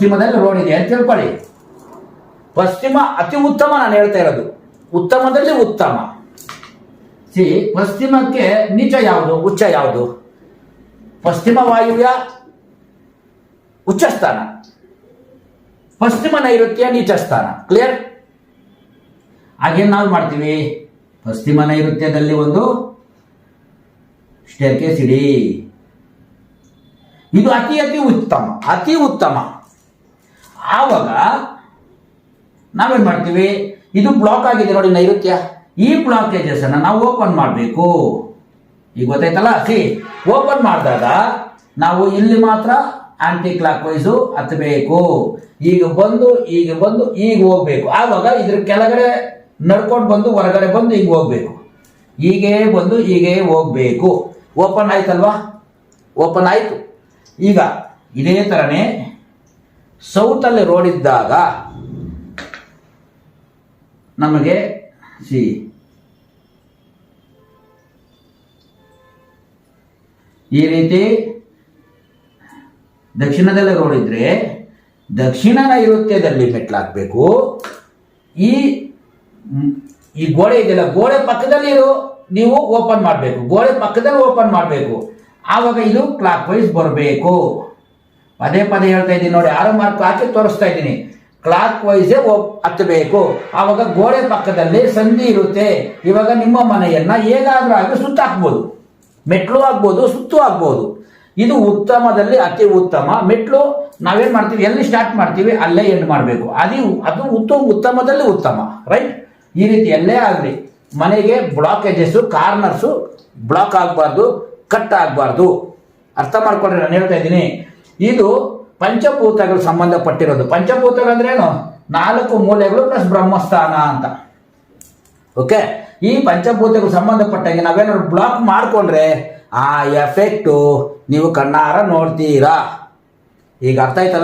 ಪಶ್ಚಿಮದಲ್ಲಿ ರೋಡ್ ಇದೆ ಅಂತ ತಿಳ್ಕೊಳ್ಳಿ. ಪಶ್ಚಿಮ ಅತಿ ಉತ್ತಮ ನಾನು ಹೇಳ್ತಾ ಇರೋದು. ಉತ್ತಮದಲ್ಲಿ ಉತ್ತಮ. ಸಿ, ಪಶ್ಚಿಮಕ್ಕೆ ನೀಚ ಯಾವುದು? ಉಚ್ಚ ಯಾವುದು? ಪಶ್ಚಿಮ ವಾಯುವ್ಯ ಉಚ್ಚ ಸ್ಥಾನ ಪಶ್ಚಿಮ ನೈಋತ್ಯ ನೀಚ ಸ್ಥಾನ ಕ್ಲಿಯರ್ ಹಾಗೇನು ನಾವು ಮಾಡ್ತೀವಿ. ಪಶ್ಚಿಮ ನೈಋತ್ಯದಲ್ಲಿ ಒಂದು ಸ್ಟೇರ್ ಕೇಸ್ ಇಡಿ. ಇದು ಅತಿ ಅತಿ ಉತ್ತಮ ಅತಿ ಉತ್ತಮ. ಆವಾಗ ನಾವೇನ್ ಮಾಡ್ತೀವಿ? ಇದು ಬ್ಲಾಕ್ ಆಗಿದೆ ನೋಡಿ ನೈಋತ್ಯ. ಈ ಬ್ಲಾಕೇಜಸ್ ಅನ್ನ ನಾವು ಓಪನ್ ಮಾಡಬೇಕು. ಈಗ ಗೊತ್ತಾಯ್ತಲ್ಲ? ಸಿ ಓಪನ್ ಮಾಡಿದಾಗ ನಾವು ಇಲ್ಲಿ ಮಾತ್ರ ಆಂಟಿ ಕ್ಲಾಕ್ ವೈಸು ಹತ್ತಬೇಕು. ಈಗ ಬಂದು ಈಗ ಬಂದು, ಈಗ ಹೋಗ್ಬೇಕು. ಆವಾಗ ಇದ್ರ ಕೆಳಗಡೆ ನಡ್ಕೊಂಡು ಬಂದು, ಹೊರಗಡೆ ಬಂದು ಈಗ ಹೋಗ್ಬೇಕು. ಹೀಗೆ ಬಂದು, ಹೀಗೆ ಹೋಗ್ಬೇಕು. ಓಪನ್ ಆಯ್ತಲ್ವಾ? ಓಪನ್ ಆಯ್ತು. ಈಗ ಇದೇ ಥರನೇ ಸೌತಲ್ಲಿ ರೋಡ್ ಇದ್ದಾಗ ನಮಗೆ ಸಿ. ಈ ರೀತಿ ದಕ್ಷಿಣದಲ್ಲಿ ರೋಡ್ ಇದ್ರೆ ದಕ್ಷಿಣ ನೈಋತ್ಯದಲ್ಲಿ ಮೆಟ್ಲಾಗಬೇಕು. ಈ ಈ ಗೋಡೆ ಇದೆಯಲ್ಲ, ಗೋಡೆ ಪಕ್ಕದಲ್ಲಿ ನೀವು ಓಪನ್ ಮಾಡಬೇಕು. ಗೋಡೆ ಪಕ್ಕದಲ್ಲಿ ಓಪನ್ ಮಾಡಬೇಕು. ಆವಾಗ ಇದು ಕ್ಲಾಕ್ ವೈಸ್ ಬರಬೇಕು. ಪದೇ ಪದೇ ಹೇಳ್ತಾ ಇದ್ದೀನಿ ನೋಡಿ, ಆರು ಮಾರ್ಕ್ ಹಾಕಿ ತೋರಿಸ್ತಾ ಇದ್ದೀನಿ. ಕ್ಲಾಕ್ ವೈಸೇ ಹತ್ತಬೇಕು. ಆವಾಗ ಗೋಡೆ ಪಕ್ಕದಲ್ಲಿ ಸಂಧಿ ಇರುತ್ತೆ. ಇವಾಗ ನಿಮ್ಮ ಮನೆಯನ್ನ ಹೇಗಾದ್ರೂ ಆಗಿ ಸುತ್ತಾಕ್ಬೋದು ಮೆಟ್ಲು ಆಗ್ಬೋದು ಸುತ್ತು ಆಗ್ಬೋದು ಇದು ಉತ್ತಮದಲ್ಲಿ ಅತಿ ಉತ್ತಮ. ಮೆಟ್ಲು ನಾವೇನ್ ಮಾಡ್ತೀವಿ? ಎಲ್ಲಿ ಸ್ಟಾರ್ಟ್ ಮಾಡ್ತೀವಿ? ಅಲ್ಲೇ ಎಂಡ್ ಮಾಡಬೇಕು. ಅದು ಅದು ಉತ್ತಮ ಉತ್ತಮದಲ್ಲಿ ಉತ್ತಮ. ರೈಟ್ ಈ ರೀತಿ ಎಲ್ಲೇ ಆಗಲಿ. ಮನೆಗೆ ಬ್ಲಾಕೇಜಸ್ಸು ಕಾರ್ನರ್ಸು ಬ್ಲಾಕ್ ಆಗಬಾರ್ದು ಕಟ್ ಆಗಬಾರ್ದು. ಅರ್ಥ ಮಾಡ್ಕೊಂಡ್ರೆ ನಾನು ಹೇಳ್ತಾ ಇದ್ದೀನಿ. ಇದು ಪಂಚಭೂತಗಳು ಸಂಬಂಧಪಟ್ಟಿರೋದು. ಪಂಚಭೂತಗಳು ಅಂದ್ರೇನು ನಾಲ್ಕು ಮೂಲೆಗಳು ಪ್ಲಸ್ ಬ್ರಹ್ಮಸ್ಥಾನ ಅಂತ. ಓಕೆ? ಈ ಪಂಚಭೂತಗಳು ಸಂಬಂಧಪಟ್ಟಂಗೆ ನಾವೇನಾದ್ರು ಬ್ಲಾಕ್ ಮಾಡ್ಕೊಂಡ್ರೆ ಆ ಎಫೆಕ್ಟು ನೀವು ಕಣ್ಣಾರ ನೋಡ್ತೀರಾ. ಈಗ ಅರ್ಥ ಆಯ್ತಲ್ಲ?